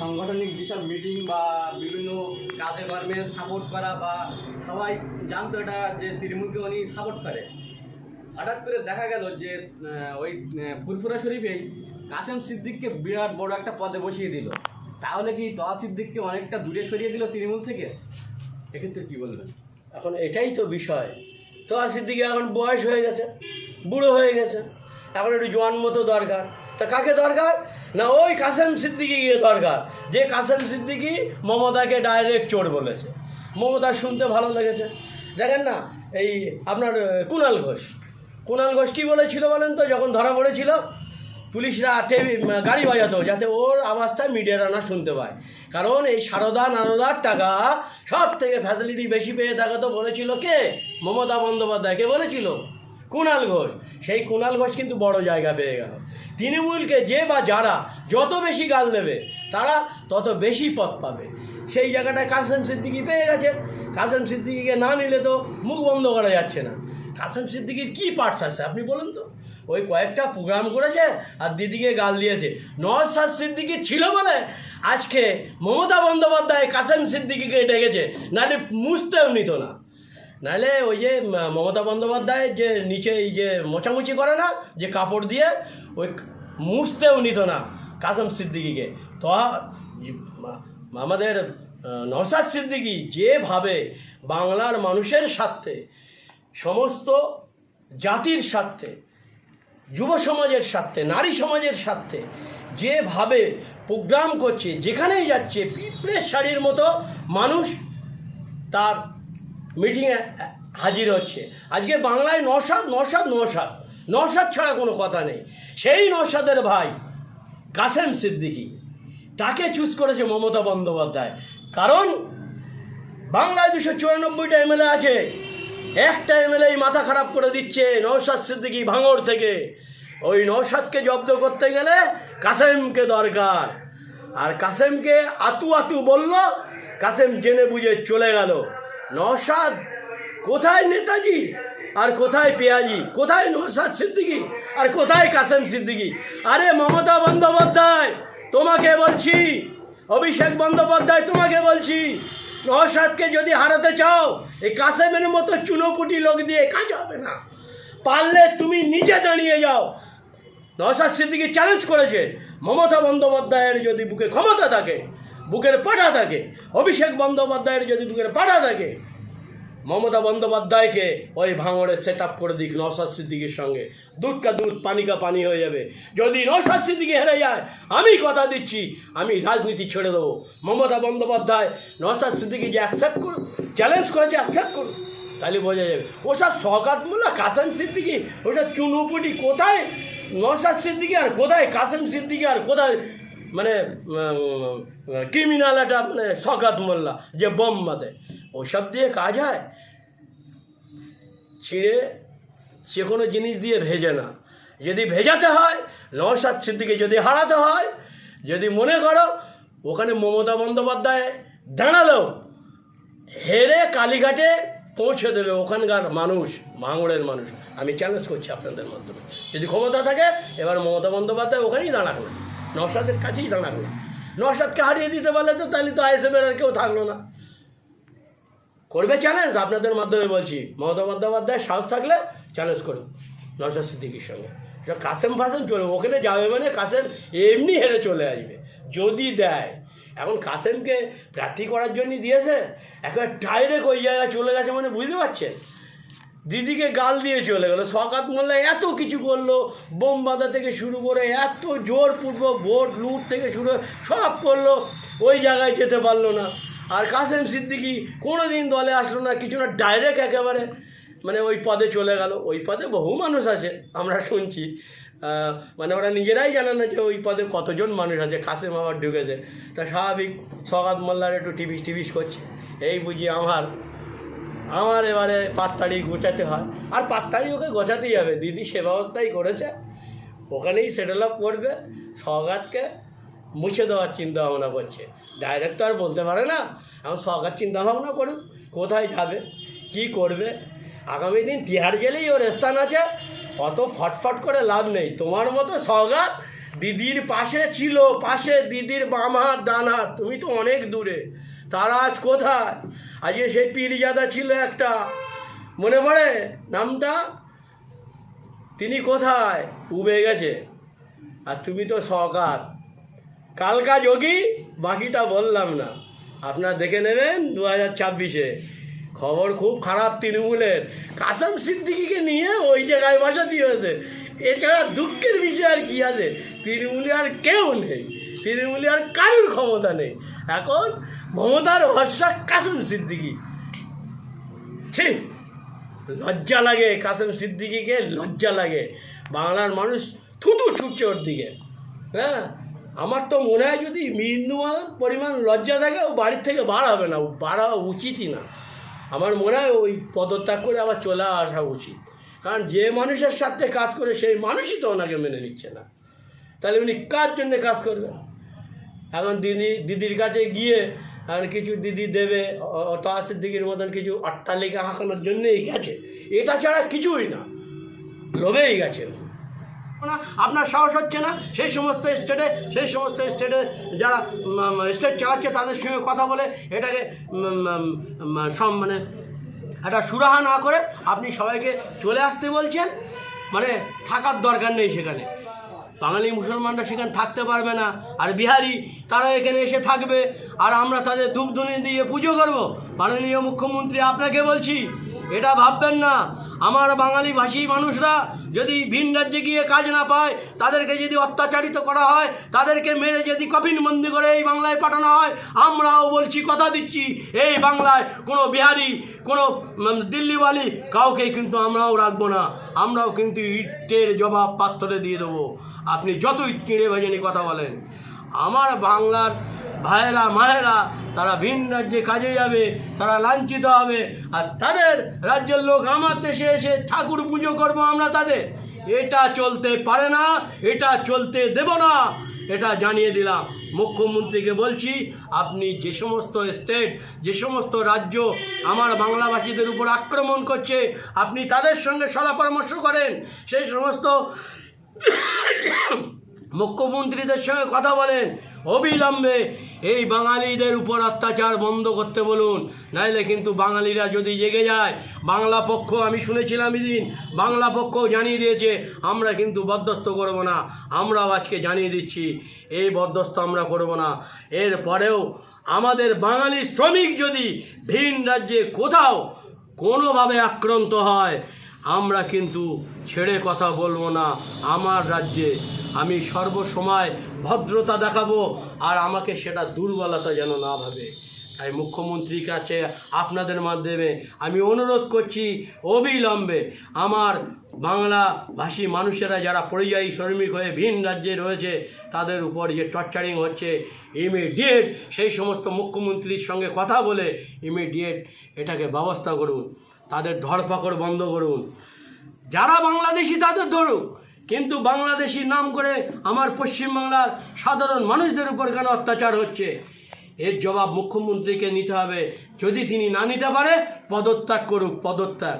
সাংগঠনিক যেসব মিটিং বা বিভিন্ন কাজে কর্মে সাপোর্ট করা বা সবাই জানতো এটা যে তৃণমূলকে উনি সাপোর্ট করে। হঠাৎ করে দেখা গেল যে ওই ফুরফুরা শরীফেই কাসেম সিদ্দিককে বিরাট বড় একটা পদে বসিয়ে দিল। তাহলে কি তহা সিদ্দিককে অনেকটা দূরে সরিয়ে দিল তৃণমূল থেকে? এক্ষেত্রে কি বলবেন? এখন এটাই তো বিষয়। তো আসির দিকে এখন বয়স হয়ে গেছে, বুড়ো হয়ে গেছে। এখন একটু জোয়ান মতো দরকার। তা কাকে দরকার? না, ওই কাসেম সিদ্দিকি গিয়ে দরকার। যে কাসেম সিদ্দিকি মমতাকে ডাইরেক্ট চোর বলেছে। মমতা শুনতে ভালো লেগেছে। দেখেন না, এই আপনার কুণাল ঘোষ। কুণাল ঘোষ কী বলেছিল বলেন তো? যখন ধরা পড়েছিল, পুলিশরা টেবি গাড়ি বাজাতো যাতে ওর আওয়াজটা মিডিয়ারা না শুনতে পায়। কারণ এই সারদা নারদার টাকা সব থেকে ফ্যাসিলিটি বেশি পেয়ে থাকা তো বলেছিল কে? মমতা বন্দ্যোপাধ্যায়কে বলেছিল? কুণাল ঘোষ। সেই কুণাল ঘোষ কিন্তু বড় জায়গা পেয়ে গেল। তৃণমূলকে যে বা যারা যত বেশি গাল দেবে, তারা তত বেশি পথ পাবে। সেই জায়গাটায় কাসেম সিদ্দিকি পেয়ে গেছে। কাসেম সিদ্দিকিকে না নিলে তো মুখ বন্ধ করা যাচ্ছে না। কাসেম সিদ্দিকির কী পার্টস আছে আপনি বলুন তো? ওই কয়েকটা প্রোগ্রাম করেছে আর দিদিকে গাল দিয়েছে। নওয়াজ সিদ্দিকি ছিল বলে আজকে মমতা বন্দ্যোপাধ্যায় কাসেম সিদ্দিকিকে ডেকেছে, নাহলে মুছতেও নিত না। নাহলে ওই যে মমতা বন্দ্যোপাধ্যায় যে নিচে এই যে মোছামুছি করে না, যে কাপড় দিয়ে, ওই মুছতেও নিত না কাসেম সিদ্দিকিকে। তো আমাদের নওশাদ সিদ্দিকি যেভাবে বাংলার মানুষের স্বার্থে, সমস্ত জাতির স্বার্থে, যুব সমাজের স্বার্থে, নারী সমাজের স্বার্থে, যেভাবে প্রোগ্রাম করছে, যেখানেই যাচ্ছে, পিঁপড়ের শাড়ির মতো মানুষ তার মিটিংয়ে হাজির হচ্ছে। আজকে বাংলায় নসাদ নসাদ নসাদ নসাদ ছাড়া কোনো কথা নেই। সেই নসাদের ভাই কাসেম সিদ্দিকি, তাকে চুজ করেছে মমতা বন্দ্যোপাধ্যায়। কারণ বাংলায় দুশো চুরানব্বইটা এমএলএ আছে। একটা এমএলএ মাথা খারাপ করে দিচ্ছে নৌসাদ সিদ্দিকি ভাঙড় থেকে। ওই নৌসাদকে জব্দ করতে গেলে কাসেমকে দরকার। আর কাসেমকে আতু আতু বলল, কাসেম জেনে বুঝে চলে গেল। নৌসাদ কোথায় নেতাজি? আর কোথায় পেঁয়াজি? কোথায় নৌসাদ সিদ্দিকি? আর কোথায় কাসেম সিদ্দিকি? আরে মমতা বন্দ্যোপাধ্যায়, তোমাকে বলছি, অভিষেক বন্দ্যোপাধ্যায়, তোমাকে বলছি, নওশাদকে যদি হারাতে চাও, এই কাসেমের মতো চুনোপুটি লোক দিয়ে কাজ হবে না। পারলে তুমি নিজে দাঁড়িয়ে যাও। নওশাদ সিদ্দিকি চ্যালেঞ্জ করেছে, মমতা বন্দ্যোপাধ্যায়ের যদি বুকে ক্ষমতা থাকে বুকের পাঠা থাকে। অভিষেক বন্দ্যোপাধ্যায়ের যদি বুকের পাঠা থাকে, মমতা বন্দ্যোপাধ্যায়কে ওই ভাঙড়ে সেট আপ করে দিক নওশাদ সিদ্দিকির সঙ্গে। দুধ কা দুধ পানি কা পানি হয়ে যাবে। যদি নওশাদ সিদ্দিকি হেরে যায়, আমি কথা দিচ্ছি, আমি রাজনীতি ছেড়ে দেবো। মমতা বন্দ্যোপাধ্যায় নওশাদ সিদ্দিকি যে অ্যাকসেপ্ট করুন চ্যালেঞ্জ করেছে অ্যাকসেপ্ট করুন তাহলে বোঝা যাবে। ওসব শকাত মোল্লা, কাসেম সিদ্দিকি, ওসব চুনুপুটি কোথায়? নওশাদ সিদ্দিকি আর কোথায়? কাসেম সিদ্দিকি আর কোথায়? মানে ক্রিমিনাল একটা মানে শকাত মোল্লা যে বোম মাতে ওসব দিয়ে কাজ হয়। ছিঁড়ে সে কোনো জিনিস দিয়ে ভেজে না। যদি ভেজাতে হয় নওশাদ সিদ্দিকে যদি হারাতে হয়, যদি মনে করো ওখানে মমতা বন্দ্যোপাধ্যায় দাঁড়াল, হেরে কালীঘাটে পৌঁছে দেবে ওখানকার মানুষ, ভাঙড়ের মানুষ। আমি চ্যালেঞ্জ করছি আপনাদের মাধ্যমে। যদি ক্ষমতা থাকে, এবার মমতা বন্দ্যোপাধ্যায় ওখানেই দাঁড়াক না। নওশাদের কাছেই দাঁড়াক না নওশাদকে হারিয়ে দিতে পারলে তো তাহলে তো আইএসএফের আর কেউ থাকল না। করবে চ্যালেঞ্জ আপনাদের মাধ্যমে বলছি। মমতা বন্দ্যোপাধ্যায় সাহস থাকলে চ্যালেঞ্জ করুন নওশাদ সিদ্দিকির সঙ্গে। কাসেম ফাসেম চলবে ওখানে যাবে মানে কাসেম এমনি হেরে চলে আসবে, যদি দেয়। এখন কাসেমকে প্রার্থী করার জন্য দিয়েছে, একবার ডাইরেক্ট ওই জায়গায় চলে গেছে মানে বুঝতে পারছেন? দিদিকে গাল দিয়ে চলে গেলো। শকাত মোল্লা এত কিছু করল, বোম বাঁধা থেকে শুরু করে এত জোরপূর্বক ভোট, লুট থেকে শুরু সব করল, ওই জায়গায় যেতে পারল না। আর কাসেম সিদ্দিকি কোনো দিন দলে আসলো না, কিছু না ডাইরেক্ট একেবারে মানে ওই পদে চলে গেল। ওই পদে বহু মানুষ আছে, আমরা শুনছি। মানে ওরা নিজেরাই জানে না যে ওই পদে কতজন মানুষ আছে, কাসেম আবার ঢুকেছে। তা স্বাভাবিক, সকাত মোল্লার একটু টিভিস টিভিস করছে। এই বুঝি আমার আমার এবারে পাত্তাড়ি গোছাতে হয়। আর পাত্তাড়ি ওকে গোছাতেই হবে। দিদি সে ব্যবস্থাই করেছে। ওখানেই সেটেল আপ করবে। সগাতকে মুছে দেওয়ার চিন্তা ভাবনা করছে। ডাইরেক্ট তো আর বলতে পারে না। এখন সরকার চিন্তা ভাবনা করুক, কোথায় যাবে, কি করবে। আগামী দিন তিহার জেলেই ওর স্থান আছে। অত ফটফট করে লাভ নেই। তোমার মতো সগাত দিদির পাশে ছিল, পাশে দিদির বাম হাত, ডান হাত। তুমি তো অনেক দূরে। তারা আজ কোথায়? আজকে সেই পীরজাদা ছিল একটা। মনে পড়ে নামটা? তিনি কোথায়? উবে গেছে। আর তুমি তো সকাত কালকা যোগী? বাকিটা বললাম না। আপনারা দেখে নেবেন দু হাজার ছাব্বিশে। খবর খুব খারাপ তৃণমূলের। কাসাম সিদ্দিকিকে নিয়ে ওই জায়গায় বসাতে হয়েছে। এছাড়া দুঃখের বিষয় আর কী আছে? তৃণমূলে আর কেউ নেই। তৃণমূলে আর কারোর ক্ষমতা নেই। এখন মমতার ভরসা কাসম সিদ্দিকি। ঠিক লজ্জা লাগে কাসেম সিদ্দিকিকে, লজ্জা লাগে। বাংলার মানুষ থুতু ছুটছে ওর দিকে। হ্যাঁ আমার তো মনে হয় যদি বিন্দুমান পরিমাণ লজ্জা থাকে, ও বাড়ির থেকে বাড়াবে না বাড়া উচিতই না। আমার মনে হয় ওই পদত্যাগ করে আবার চলে আসা উচিত। কারণ যে মানুষের সাথে কাজ করে, সেই মানুষই তো ওনাকে মেনে নিচ্ছে না। তাহলে উনি কার জন্য কাজ করবেন? এখন দিদি, দিদির কাছে গিয়ে আর কিছু দিদি দেবে অতআশির দিকের মতন কিছু অট্টালিকা হাঁকানোর জন্যই গেছে। এটা ছাড়া কিছুই না। লোভেই গেছে। না, আপনার সাহস হচ্ছে না? সেই সমস্ত স্টেটে সেই সমস্ত স্টেটে যারা স্টেট চালাচ্ছে, তাদের সঙ্গে কথা বলে এটাকে সব মানে একটা সুরাহা না করে আপনি সবাইকে চলে আসতে বলছেন। মানে থাকার দরকার নেই সেখানে। বাঙালি মুসলমানরা সেখানে থাকতে পারবে না। আর বিহারি, তারা এখানে এসে থাকবে। আর আমরা তাদের ধূপধুনি দিয়ে পুজো করব। মাননীয় মুখ্যমন্ত্রী, আপনাকে বলছি, এটা ভাববেন না। আমার বাঙালি ভাষী মানুষরা যদি ভিন রাজ্যে গিয়ে কাজ না পায়, তাদেরকে যদি অত্যাচারিত করা হয়, তাদেরকে মেরে যদি কফিন বন্দি করে এই বাংলায় পাঠানো হয়, আমরাও বলছি, কথা দিচ্ছি, এই বাংলায় কোনো বিহারি, কোনো দিল্লিওয়ালি কাউকে কিন্তু আমরাও রাখব না। আমরাও কিন্তু ইটের জবাব পাত্রে দিয়ে দেবো। আপনি যতই চিড়ে ভেজেনি কথা বলেন, আমার বাংলার ভাইয়েরা, মায়েরা, তারা ভিন রাজ্যে কাজে যাবে, তারা লাঞ্ছিত হবে, আর তাদের রাজ্যের লোক আমার দেশে এসে ঠাকুর পুজো করব আমরা তাদের। এটা চলতে পারে না, এটা চলতে দেব না। এটা জানিয়ে দিলাম। মুখ্যমন্ত্রীকে বলছি, আপনি যে সমস্ত স্টেট যে সমস্ত রাজ্য আমার বাংলাভাষীদের উপর আক্রমণ করছে, আপনি তাদের সঙ্গে সলা পরামর্শ করেন। সেই সমস্ত মুখ্যমন্ত্রীদের সঙ্গে কথা বলেন, অবিলম্বে এই বাঙালিদের উপর অত্যাচার বন্ধ করতে বলুন। নাইলে কিন্তু বাঙালিরা যদি জেগে যায়, বাংলা পক্ষ, আমি শুনেছিলাম এদিন, বাংলা পক্ষও জানিয়ে দিয়েছে, আমরা কিন্তু বরদস্ত করব না, আমরাও আজকে জানিয়ে দিচ্ছি, এই বরদস্ত আমরা করব না। এরপরেও আমাদের বাঙালি শ্রমিক যদি ভিন রাজ্যে কোথাও কোনোভাবে আক্রান্ত হয় আমরা কিন্তু ছেড়ে কথা বলব না। আমার রাজ্যে আমি সর্বসময় ভদ্রতা দেখাবো আর আমাকে সেটা দুর্বলতা যেন না ভাবে। তাই মুখ্যমন্ত্রীর কাছে আপনাদের মাধ্যমে আমি অনুরোধ করছি, অবিলম্বে আমার বাংলা ভাষী মানুষেরা যারা পরিযায়ী শ্রমিক হয়ে ভিন রাজ্যে রয়েছে, তাদের উপর যে টর্চারিং হচ্ছে ইমিডিয়েট সেই সমস্ত মুখ্যমন্ত্রীর সঙ্গে কথা বলে ইমিডিয়েট এটাকে ব্যবস্থা করুন। তাদের ধরপাকড় বন্ধ করুন। যারা বাংলাদেশি তাদের ধরুক, কিন্তু বাংলাদেশি নাম করে আমার পশ্চিমবাংলার সাধারণ মানুষদের উপর কেন অত্যাচার হচ্ছে? এর জবাব মুখ্যমন্ত্রীকে নিতে হবে। যদি তিনি না নিতে পারে, পদত্যাগ করুক, পদত্যাগ।